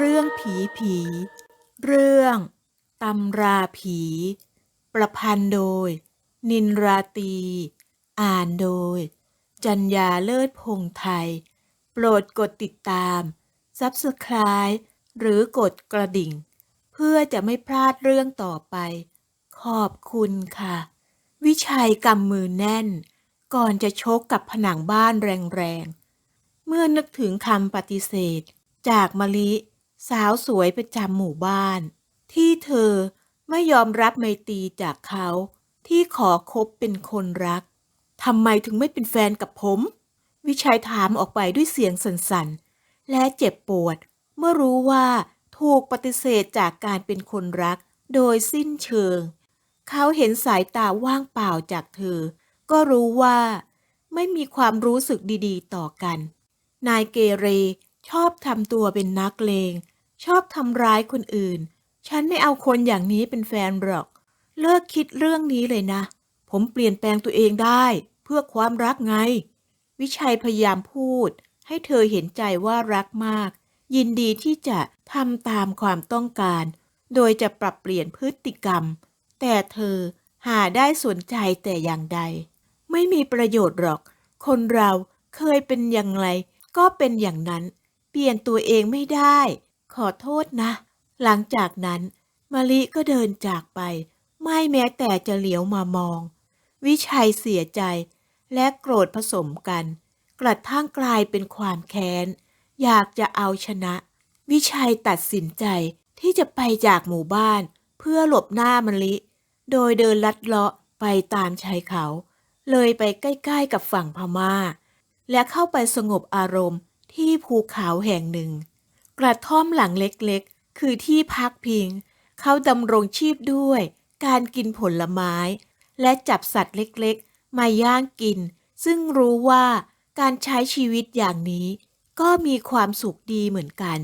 เรื่องผีผี เรื่องตำราผี ประพันธ์โดย นินราตี อ่านโดย จัญญาเลิศพงไทย โปรดกดติดตาม Subscribe หรือกดกระดิ่ง เพื่อจะไม่พลาดเรื่องต่อไป ขอบคุณค่ะ วิชัยกำมือแน่น ก่อนจะชกกับผนังบ้านแรงๆ เมื่อนึกถึงคำปฏิเสธจากมะลิ สาวสวยประจำหมู่บ้าน ที่เธอไม่ยอมรับไมตรีจากเขาที่ขอคบเป็นคนรักทำไมถึงไม่เป็นแฟนกับผม วิชัยถามออกไปด้วยเสียงสั่นๆ และเจ็บปวด เมื่อรู้ว่าถูกปฏิเสธจากการเป็นคนรัก โดยสิ้นเชิง เขาเห็นสายตาว่างเปล่าจากเธอ ก็รู้ว่า ไม่มีความรู้สึกดีๆ ต่อกัน นายเกเร ชอบทำตัวเป็นนักเลง ชอบทำร้ายคนอื่น ฉันไม่เอาคนอย่างนี้เป็นแฟนหรอก เลิกคิดเรื่องนี้เลยนะ ผมเปลี่ยนแปลงตัวเองได้ เพื่อความรักไง วิชัยพยายามพูด ให้เธอเห็นใจว่ารักมาก ยินดีที่จะทำตามความต้องการ โดยจะปรับเปลี่ยนพฤติกรรม แต่เธอหาได้สนใจแต่อย่างใด ไม่มีประโยชน์หรอก คนเราเคยเป็นอย่างไรก็เป็นอย่างนั้น ปลี่ยนตัวเองไม่ได้ ขอโทษนะ หลังจากนั้นมะลิก็เดินจากไป ไม่แม้แต่จะเหลียวมามอง วิชัยเสียใจและโกรธผสมกัน กระทั่งกลายเป็นความแค้น อยากจะเอาชนะ วิชัยตัดสินใจที่จะไปจากหมู่บ้าน เพื่อหลบหน้ามะลิ โดยเดินลัดเลาะไปตามชายเขา เลยไปใกล้ ๆ กับฝั่งพม่า และเข้าไปสงบอารมณ์ ที่ภูเขาแห่งหนึ่ง กระท่อมหลังเล็กๆ คือที่พักพิง เขาดำรงชีพด้วย การกินผลไม้ และจับสัตว์เล็กๆ มาย่างกิน ซึ่งรู้ว่าการใช้ชีวิตอย่างนี้ ก็มีความสุขดีเหมือนกัน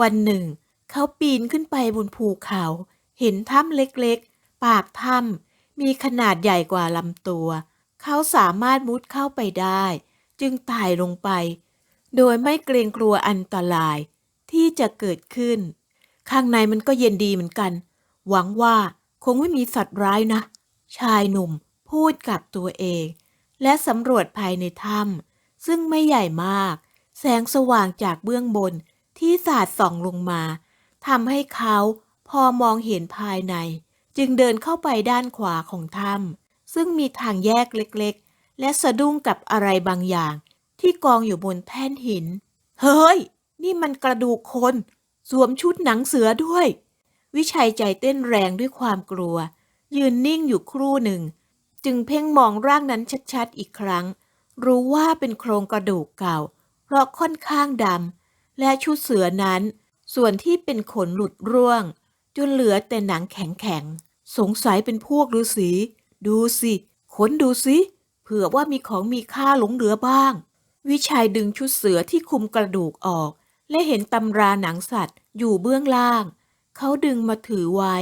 วันหนึ่ง เขาปีนขึ้นไปบนภูเขา เห็นถ้ำเล็กๆ ปากถ้ำมีขนาดใหญ่กว่าลำตัว เขาสามารถมุดเข้าไปได้ จึงไต่ลงไป โดยไม่เกรงกลัวอันตรายที่จะเกิดขึ้น ข้างในมันก็เย็นดีเหมือนกัน หวังว่าคงไม่มีสัตว์ร้ายนะ ชายหนุ่มพูดกับตัวเอง และสำรวจภายในถ้ำซึ่งไม่ใหญ่มาก แสงสว่างจากเบื้องบนที่สาดส่องลงมาทำให้เขาพอมองเห็นภายใน จึงเดินเข้าไปด้านขวาของถ้ำซึ่งมีทางแยกเล็กๆ และสะดุ้งกับอะไรบางอย่าง ที่กองอยู่บนแท่นหิน เฮ้ย นี่มันกระดูกคน สวมชุดหนังเสือด้วย วิชัยใจเต้นแรงด้วยความกลัว ยืนนิ่งอยู่ครู่หนึ่ง จึงเพ่งมองร่างนั้นชัดๆอีกครั้ง รู้ว่าเป็นโครงกระดูกเก่า เพราะค่อนข้างดำและชุดเสือนั้น ส่วนที่เป็นขนหลุดร่วง จนเหลือแต่หนังแข็งๆสงสัยเป็นพวกฤาษีดูสิขนดูสิเผื่อว่ามีของมีค่าหลงเหลือบ้าง วิชัยดึงชุดเสือที่คลุมกระดูกออก และเห็นตำราหนังสัตว์อยู่เบื้องล่าง เขาดึงมาถือไว้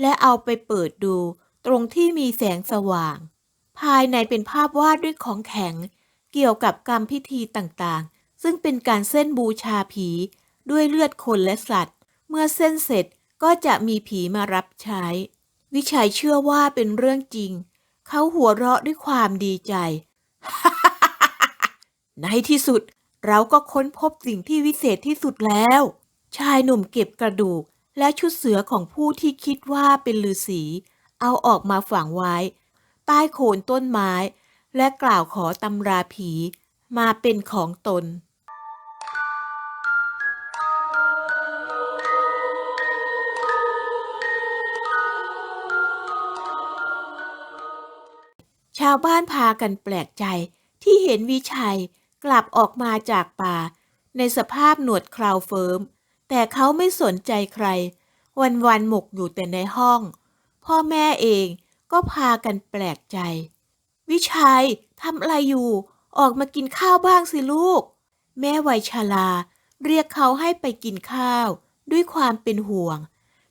และเอาไปเปิดดู ตรงที่มีแสงสว่าง ภายในเป็นภาพวาดด้วยของแข็ง เกี่ยวกับกรรมพิธีต่างๆ ซึ่งเป็นการเส้นบูชาผี ด้วยเลือดคนและสัตว์ เมื่อเส้นเสร็จก็จะมีผีมารับใช้ วิชัยเชื่อว่าเป็นเรื่องจริง เขาหัวเราะด้วยความดีใจ ในที่สุดเราก็ค้นพบสิ่งที่วิเศษที่สุดแล้ว ชายหนุ่มเก็บกระดูกและชุดเสือของผู้ที่คิดว่าเป็นฤาษีเอาออกมาฝังไว้ ใต้โคนต้นไม้ และกล่าวขอตำราผีมาเป็นของตน ชาวบ้านพากันแปลกใจที่เห็นวิชัย กลับออกมาจากป่า ในสภาพหนวดคราวเฟิร์ม แต่เขาไม่สนใจใคร วันๆหมกอยู่แต่ในห้อง พ่อแม่เองก็พากันแปลกใจ วิชัยทำอะไรอยู่ ออกมากินข้าวบ้างสิลูก แม่วัยชราเรียกเขาให้ไปกินข้าว ด้วยความเป็นห่วง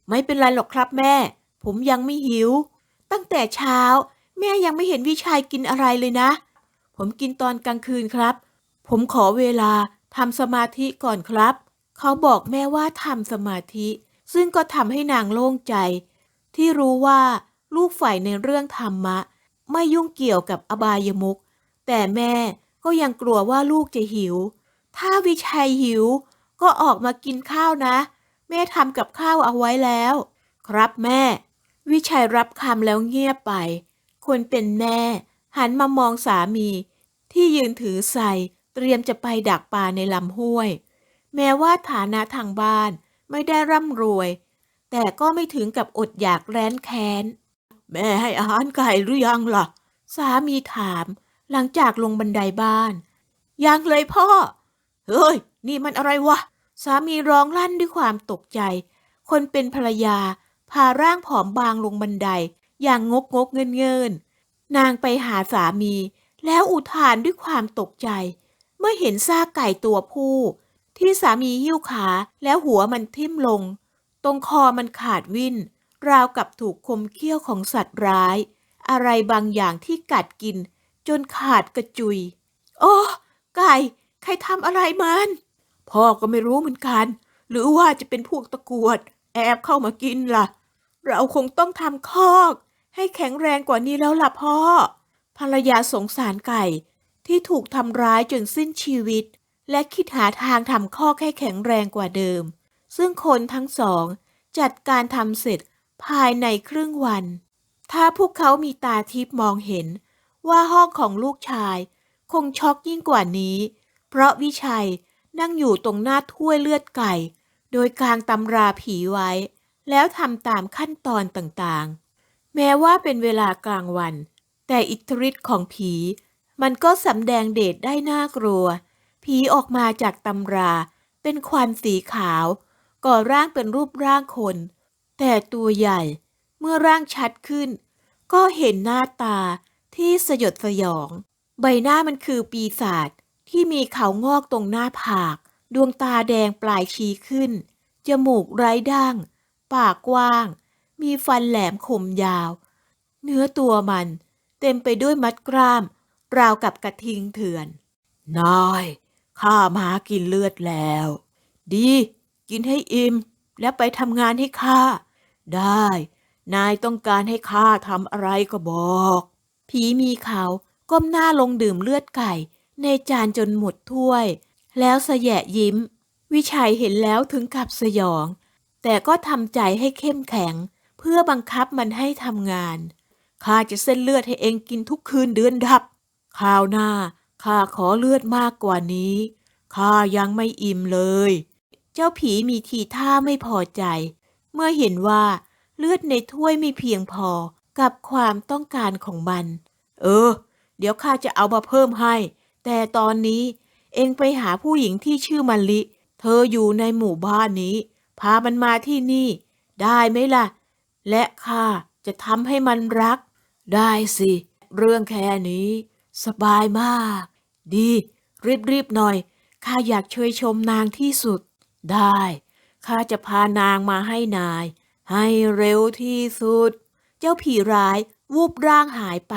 ไม่เป็นไรหรอกครับแม่ ผมยังไม่หิว ตั้งแต่เช้า แม่ยังไม่เห็นวิชัยกินอะไรเลยนะ ผมกินตอนกลางคืนครับ ผมขอเวลาทำสมาธิก่อนครับ เขาบอกแม่ว่าทำสมาธิ ซึ่งก็ทำให้นางโล่งใจ ที่รู้ว่าลูกฝ่ายในเรื่องธรรมะ ไม่ยุ่งเกี่ยวกับอบายมุขแต่แม่ก็ยังกลัวว่าลูกจะหิว ถ้าวิชัยหิว ก็ออกมากินข้าวนะ แม่ทำกับข้าวเอาไว้แล้ว ครับแม่ วิชัยรับคำแล้วเงียบไป คนเป็นแม่ หันมามองสามี ที่ยืนถือใส่ เตรียมจะไปดักปลาในลำห้วย แม้ว่าฐานะทางบ้านไม่ได้ร่ำรวย แต่ก็ไม่ถึงกับอดอยากแร้นแค้น แม่ให้อาหารไก่หรือยังล่ะ สามีถามหลังจากลงบันไดบ้าน ยังเลยพ่อ เฮ้ย นี่มันอะไรวะ สามีร้องลั่นด้วยความตกใจ คนเป็นภรรยาพาร่างผอมบางลงบันได อย่างงกงกเงินเงินนางไปหาสามี แล้วอุทานด้วยความตกใจ เมื่อเห็นซากไก่ตัวผู้ ที่สามีหิ้วขาแล้วหัวมันทิ่มลง ตรงคอมันขาดวิ่นราวกับถูกคมเขี้ยวของสัตว์ร้าย อะไรบางอย่างที่กัดกิน จนขาดกระจุย โอ้ไก่ ใครทำอะไรมัน พ่อก็ไม่รู้เหมือนกัน หรือว่าจะเป็นพวกตะกวด แอบเข้ามากินล่ะ เราคงต้องทำคอก ให้แข็งแรงกว่านี้แล้วล่ะพ่อภรรยาสงสารไก่ ที่ถูกทำร้ายจนสิ้นชีวิต และคิดหาทางทำคอกให้แข็งแรงกว่าเดิม ซึ่งคนทั้งสอง จัดการทำเสร็จภายในครึ่งวัน ถ้าพวกเขามีตาทิพมองเห็น ว่าห้องของลูกชาย คงช็อกยิ่งกว่านี้ เพราะวิชัยนั่งอยู่ตรงหน้าถ้วยเลือดไก่ โดยกางตำราผีไว้ แล้วทำตามขั้นตอนต่างๆ แม้ว่าเป็นเวลากลางวัน แต่อิทธิฤทธิ์ของผี มันก็สำแดงเดชได้น่ากลัว ผีออกมาจากตำรา เป็นควันสีขาว ก่อร่างเป็นรูปร่างคน แต่ตัวใหญ่ เมื่อร่างชัดขึ้น ก็เห็นหน้าตาที่สยดสยอง ใบหน้ามันคือปีศาจที่มีเขางอกตรงหน้าผาก ดวงตาแดงปลายชี้ขึ้น จมูกไร้ดั้งปากกว้าง มีฟันแหลมคมยาว เนื้อตัวมัน เต็มไปด้วยมัดกล้าม ราวกับกระทิงเถื่อน นาย ข้ามากินเลือดแล้ว ดี กินให้อิ่ม แล้วไปทำงานให้ข้า ได้ นายต้องการให้ข้าทำอะไรก็บอก ผีมีเขาก้มหน้าลงดื่มเลือดไก่ ในจานจนหมดถ้วย แล้วสยะยิ้ม วิชัยเห็นแล้วถึงกับสยอง แต่ก็ทำใจให้เข้มแข็ง เพื่อบังคับมันให้ทำงานข้าจะเส้นเลือดให้เองกินทุกคืนเดือนดับ คราวหน้าข้าขอเลือดมากกว่านี้ ข้ายังไม่อิ่มเลย เจ้าผีมีทีท่าไม่พอใจ เมื่อเห็นว่าเลือดในถ้วยไม่เพียงพอกับความต้องการของมัน เออ เดี๋ยวข้าจะเอามาเพิ่มให้ แต่ตอนนี้เองไปหาผู้หญิงที่ชื่อมะลิ เธออยู่ในหมู่บ้านนี้ พามันมาที่นี่ ได้ไหมล่ะ และข้าจะทำให้มันรัก ได้สิ เรื่องแค่นี้ สบายมาก ดี รีบๆหน่อย ข้าอยากเชยชมนางที่สุด ได้ ข้าจะพานางมาให้นาย ให้เร็วที่สุด เจ้าผีร้ายวูบร่างหายไป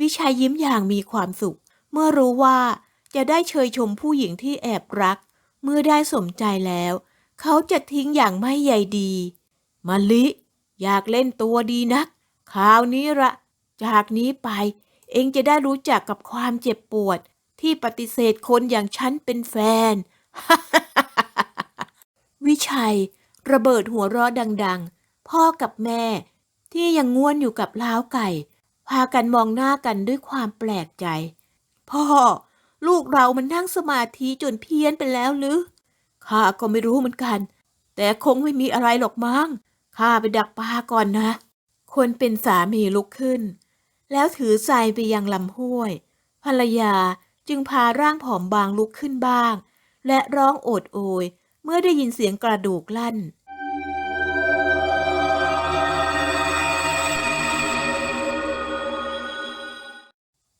วิชัยยิ้มอย่างมีความสุข เมื่อรู้ว่าจะได้เชยชมผู้หญิงที่แอบรัก เมื่อได้สมใจแล้ว เขาจะทิ้งอย่างไม่ใยดีมะลิ อยากเล่นตัวดีนักคราวนี้ละจากนี้ไป เองจะได้รู้จักกับความเจ็บปวด ที่ปฏิเสธคนอย่างฉันเป็นแฟน วิชัย ระเบิดหัวเราะดังๆ พ่อกับแม่ ที่ยังง่วนอยู่กับล้าวไก่ พากันมองหน้ากันด้วยความแปลกใจ พ่อ ลูกเรามันนั่งสมาธิจนเพี้ยนไปแล้วหรือข้าก็ไม่รู้เหมือนกัน แต่คงไม่มีอะไรหรอกมั้งข้าไปดักปลาก่อนนะ คนเป็นสามีลุกขึ้น แล้วถือใส่ไปยังลำห้วย ภรรยาจึงพาร่างผอมบางลุกขึ้นบ้าง และร้องโอดโอย เมื่อได้ยินเสียงกระดูกลั่น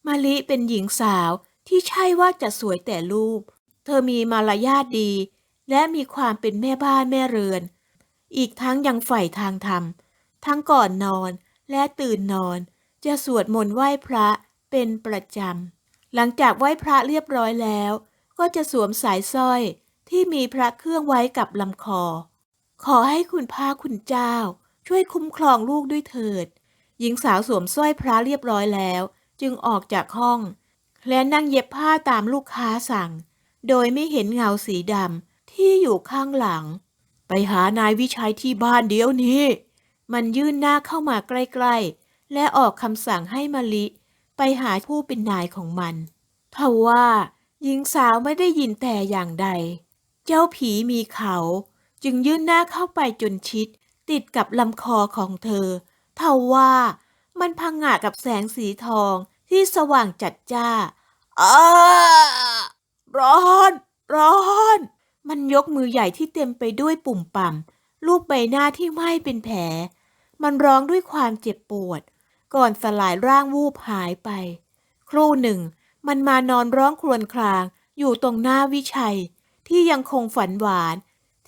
มาลิเป็นหญิงสาวที่ใช่ว่าจะสวยแต่รูป เธอมีมารยาทดี และมีความเป็นแม่บ้านแม่เรือน อีกทั้งยังใฝ่ทางธรรม ทั้งก่อนนอนและตื่นนอน จะสวดมนต์ไหว้พระเป็นประจำ หลังจากไหว้พระเรียบร้อยแล้ว ก็จะสวมสายสร้อยที่มีพระเครื่องไว้กับลำคอ ขอให้คุณพระคุณเจ้า ช่วยคุ้มครองลูกด้วยเถิด หญิงสาวสวมสร้อยพระเรียบร้อยแล้ว จึงออกจากห้อง และนั่งเย็บผ้าตามลูกค้าสั่ง โดยไม่เห็นเงาสีดำที่อยู่ข้างหลัง ไปหานายวิชัยที่บ้านเดี๋ยวนี้ มันยื่นหน้าเข้ามาใกล้ๆ และออกคำสั่งให้มะลิ ไปหาผู้เป็นนายของมันทว่าหญิงสาวไม่ได้ยินแต่อย่างใด เจ้าผีมีเขา จึงยื่นหน้าเข้าไปจนชิด ติดกับลำคอของเธอทว่ามันพังงะกับแสงสีทองที่สว่างจัดจ้าอ้าร้อน ร้อน มันยกมือใหญ่ที่เต็มไปด้วยปุ่มป่ำลูบใบหน้าที่ไหม้เป็นแผล มันร้องด้วยความเจ็บปวด ก่อนสลายร่างวูบหายไป ครู่หนึ่ง มันมานอนร้องครวญครางอยู่ตรงหน้าวิชัย ที่ยังคงฝันหวาน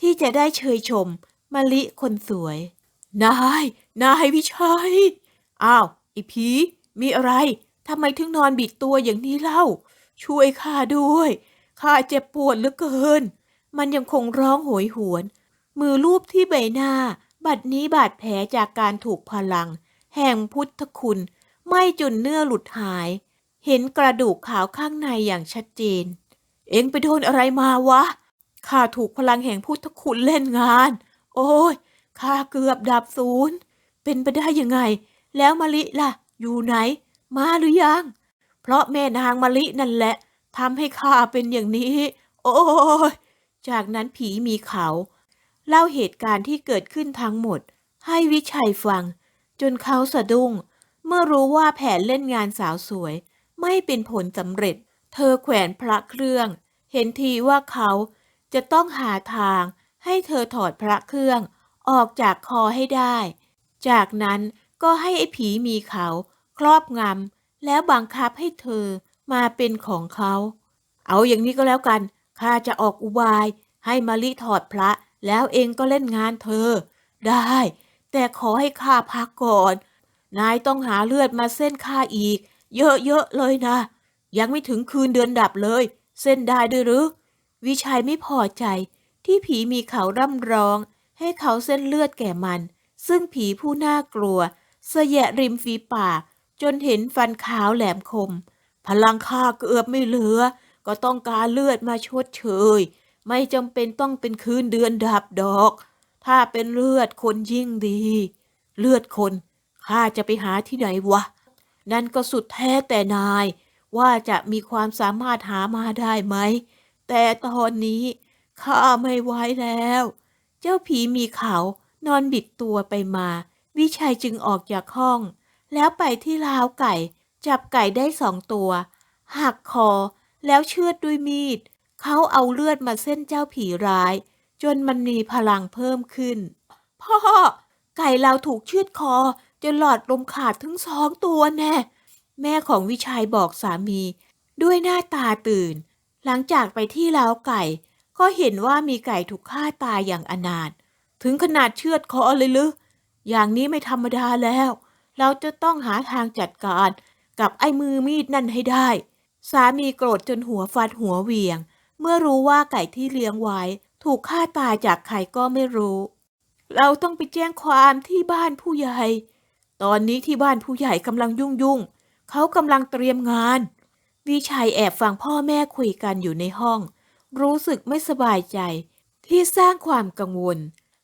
ที่จะได้เชยชมมะลิคนสวย นาย นายวิชัย อ้าวไอ้ผีมีอะไรทำไมถึงนอนบิดตัวอย่างนี้เล่า ช่วยข้าด้วยข้าเจ็บปวดเหลือเกิน มันยังคงร้องโหยหวน มือลูบที่ใบหน้า บัดนี้บาดแผลจากการถูกพลัง แห่งพุทธคุณ ไม่จนเนื้อหลุดหาย เห็นกระดูกขาวข้างในอย่างชัดเจน เอ็งไปโดนอะไรมาวะ ข้าถูกพลังแห่งพุทธคุณเล่นงาน โอ้ย ข้าเกือบดับศูนย์ เป็นไปได้ยังไง แล้วมะลิล่ะ อยู่ไหน มาหรือยัง เพราะแม่นางมะลินั่นแหละทำให้ข้าเป็นอย่างนี้ โอ้ย จากนั้นผีมีเขา เล่าเหตุการณ์ที่เกิดขึ้นทั้งหมด ให้วิชัยฟัง จนเขาสะดุ้ง เมื่อรู้ว่าแผนเล่นงานสาวสวย ไม่เป็นผลสำเร็จ เธอแขวนพระเครื่อง เห็นทีว่าเขาจะต้องหาทางให้เธอถอดพระเครื่อง ออกจากคอให้ได้ จากนั้นก็ให้ไอ้ผีมีเขาครอบงำแล้วบังคับให้เธอมาเป็นของเขา เอาอย่างนี้ก็แล้วกัน ข้าจะออกอุบายให้มาลิถอดพระ แล้วเองก็เล่นงานเธอ ได้ แต่ขอให้ข้าพักก่อน นายต้องหาเลือดมาเส้นข้าอีก เยอะๆเลยนะ ยังไม่ถึงคืนเดือนดับเลย เส้นได้ด้วยหรือ วิชัยไม่พอใจที่ผีมีเขาร่ำร้อง ให้เขาเส้นเลือดแก่มัน ซึ่งผีผู้น่ากลัวเสยะริมฝีปากจนเห็นฟันขาวแหลมคม พลังข้าเกือบไม่เหลือ ก็ต้องการเลือดมาชดเชย ไม่จำเป็นต้องเป็นคืนเดือนดับดอก ถ้าเป็นเลือดคนยิ่งดี เลือดคนข้าจะไปหาที่ไหนวะ นั่นก็สุดแท้แต่นาย ว่าจะมีความสามารถหามาได้ไหม แต่ตอนนี้ข้าไม่ไหวแล้ว เจ้าผีมีเขานอนบิดตัวไปมา วิชัยจึงออกจากห้อง แล้วไปที่ลาวไก่ จับไก่ได้สองตัว หักคอแล้วเชือดด้วยมีด เขาเอาเลือดมาเส้นเจ้าผีร้าย จนมันมีพลังเพิ่มขึ้น พ่อ ไก่เราถูกเชือดคอ จนหลอดลมขาดถึงสองตัวแน่ แม่ของวิชัยบอกสามี ด้วยหน้าตาตื่น หลังจากไปที่ล้าวไก่ ก็เห็นว่ามีไก่ถูกฆ่าตายอย่างอนาถถึงขนาดเชือดคอเลยหรืออย่างนี้ไม่ธรรมดาแล้ว เราจะต้องหาทางจัดการกับไอ้มือมีดนั่นให้ได้ สามีโกรธจนหัวฟาดหัวเวียง เมื่อรู้ว่าไก่ที่เลี้ยงไว้ ถูกฆ่าตายจากใครก็ไม่รู้ เราต้องไปแจ้งความที่บ้านผู้ใหญ่ ตอนนี้ที่บ้านผู้ใหญ่กำลังยุ่งยุ่งๆเขากำลังเตรียมงาน วิชัยแอบฟังพ่อแม่คุยกันอยู่ในห้อง รู้สึกไม่สบายใจ ที่สร้างความกังวล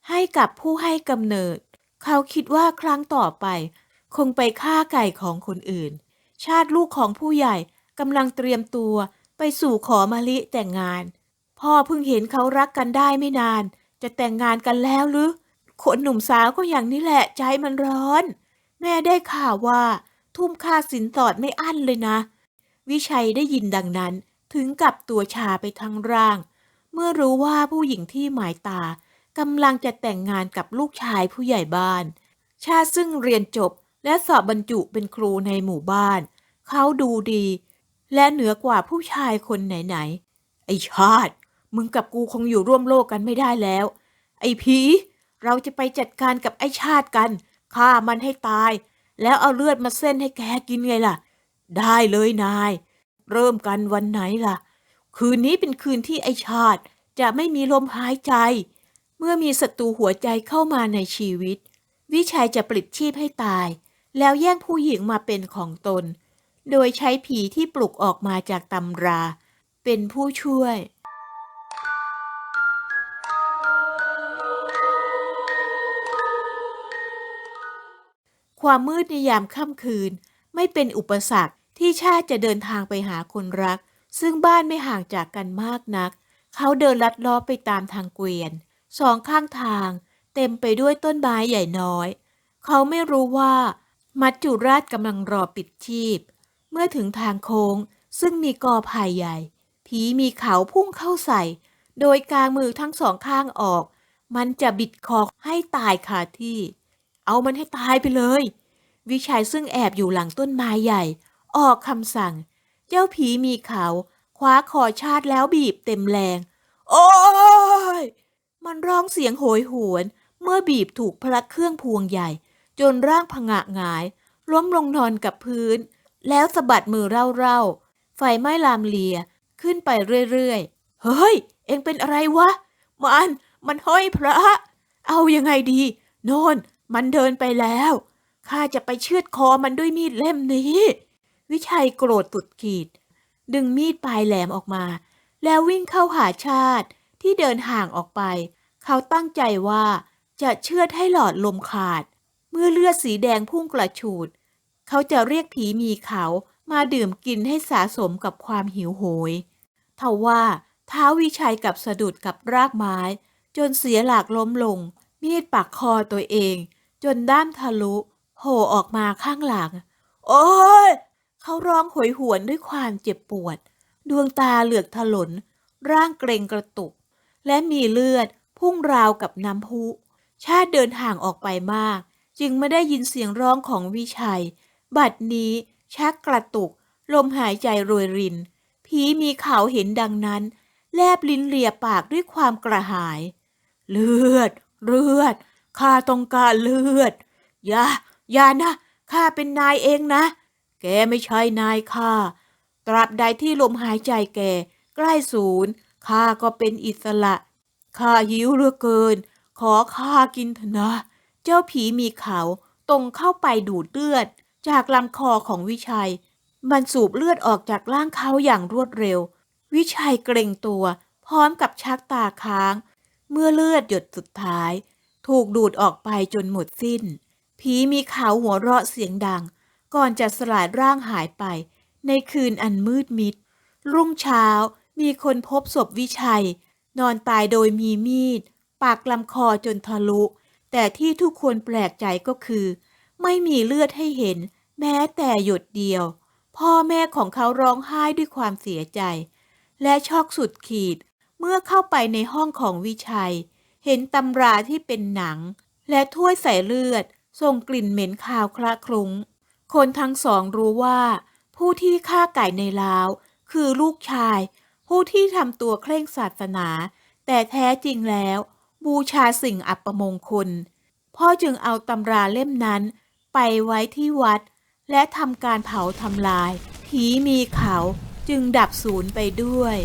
ให้กับผู้ให้กำเนิด เขาคิดว่าครั้งต่อไป คงไปฆ่าไก่ของคนอื่น ชาติลูกของผู้ใหญ่กำลังเตรียมตัวไปสู่ขอมะลิแต่งงาน พ่อเพิ่งเห็นเขารักกันได้ไม่นาน จะแต่งงานกันแล้วหรือ คนหนุ่มสาวก็อย่างนี้แหละใจมันร้อน แม่ได้ข่าวว่า ทุ่มค่าสินสอดไม่อั้นเลยนะ วิชัยได้ยินดังนั้นถึงกับตัวชาไปทั้งร่าง เมื่อรู้ว่าผู้หญิงที่หมายตากำลังจะแต่งงานกับลูกชายผู้ใหญ่บ้าน ชาซึ่งเรียนจบและสอบบรรจุเป็นครูในหมู่บ้าน เขาดูดี และเหนือกว่าผู้ชายคนไหนๆไอชาติ มึงกับกูคงอยู่ร่วมโลกกันไม่ได้แล้ว ไอ้ผี เราจะไปจัดการกับไอ้ชาติกันฆ่ามันให้ตาย แล้วเอาเลือดมาเส้นให้แกกินไงล่ะ ได้เลยนาย เริ่มกันวันไหนล่ะ คืนนี้เป็นคืนที่ไอ้ชาติ จะไม่มีลมหายใจ เมื่อมีศัตรูหัวใจเข้ามาในชีวิต วิชัยจะปลิดชีพให้ตาย แล้วแย่งผู้หญิงมาเป็นของตน โดยใช้ผีที่ปลุกออกมาจากตำรา เป็นผู้ช่วย ความมืดในยามค่ำคืน ไม่เป็นอุปสรรคที่ชาติจะเดินทางไปหาคนรัก ซึ่งบ้านไม่ห่างจากกันมากนัก เขาเดินลัดเล้อไปตามทางเกวียน สองข้างทาง เต็มไปด้วยต้นไม้ใหญ่น้อย เขาไม่รู้ว่า มัจจุราชกำลังรอปิดชีพ เมื่อถึงทางโค้งซึ่งมีกอไผ่ใหญ่ ผีมีเขาพุ่งเข้าใส่ โดยกางมือทั้งสองข้างออก มันจะบิดคอให้ตายคาที่ เอามันให้ตายไปเลย วิชัยซึ่งแอบอยู่หลังต้นไม้ใหญ่ ออกคำสั่ง เจ้าผีมีเขาคว้าคอชาติแล้วบีบเต็มแรง โอ้ยมันร้องเสียงโหยหวน เมื่อบีบถูกพลัดเครื่องพวงใหญ่ จนร่างผงะหงาย ล้มลงนอนกับพื้น แล้วสะบัดมือเร่าๆ ไฟไหม้ลามเลียขึ้นไปเรื่อยๆ เฮ้ย เอ็งเป็นอะไรวะ มัน มันห้อยพระ เอายังไงดี โน่น มันเดินไปแล้ว ข้าจะไปเชือดคอมันด้วยมีดเล่มนี้ วิชัยโกรธสุดขีด ดึงมีดปลายแหลมออกมา แล้ววิ่งเข้าหาชาติที่เดินห่างออกไป เขาตั้งใจว่าจะเชือดให้หลอดลมขาด เมื่อเลือดสีแดงพุ่งกระฉูด เขาจะเรียกผีมีเขามาดื่มกินให้สะสมกับความหิวโหยทว่าเท้าวิชัยกับสะดุดกับรากไม้ จนเสียหลักล้มลง มีดปักคอตัวเอง จนด้ามทะลุโผล่ออกมาข้างหลัง โอ้ย เขาร้องโหยหวนด้วยความเจ็บปวด ดวงตาเหลือกถลน ร่างเกรงกระตุก และมีเลือดพุ่งราวกับน้ำพุ ชาติเดินห่างออกไปมาก จึงไม่ได้ยินเสียงร้องของวิชัย บัดนี้ชักกระตุก ลมหายใจโรยริน ผีมีเขาเห็นดังนั้น แลบลิ้นเลียปากด้วยความกระหาย เลือด เลือด ข้าต้องการเลือด อย่า อย่านะ ข้าเป็นนายเองนะ แกไม่ใช่นายข้า ตราบใดที่ลมหายใจแก ใกล้ศูนย์ข้าก็เป็นอิสระ ข้าหิวเหลือเกิน ขอข้ากินเถอะนะ เจ้าผีมีเขาตรงเข้าไปดูดเลือด จากลำคอของวิชัย มันสูบเลือดออกจากร่างเขาอย่างรวดเร็ว วิชัยเกรงตัว พร้อมกับชักตาค้าง เมื่อเลือดหยดสุดท้าย ถูกดูดออกไปจนหมดสิ้น ผีมีเขาหัวเราะเสียงดัง ก่อนจะสลายร่างหายไป ในคืนอันมืดมิด รุ่งเช้ามีคนพบศพวิชัย นอนตายโดยมีมีด ปากลำคอจนทะลุ แต่ที่ทุกคนแปลกใจก็คือ ไม่มีเลือดให้เห็น แม้แต่หยดเดียว พ่อแม่ของเขาร้องไห้ด้วยความเสียใจ และช็อกสุดขีดเมื่อเข้าไปในห้องของวิชัย เห็นตำราที่เป็นหนัง และถ้วยใส่เลือดส่งกลิ่นเหม็นคาวคละคลุ้ง คนทั้งสองรู้ว่า ผู้ที่ฆ่าไก่ในล้าว คือลูกชาย ผู้ที่ทำตัวเคร่งศาสนา แต่แท้จริงแล้ว บูชาสิ่งอัปมงคล พ่อจึงเอาตำราเล่มนั้น ไปไว้ที่วัด และทำการเผาทำลาย ผีมีเขาจึงดับสูญไปด้วย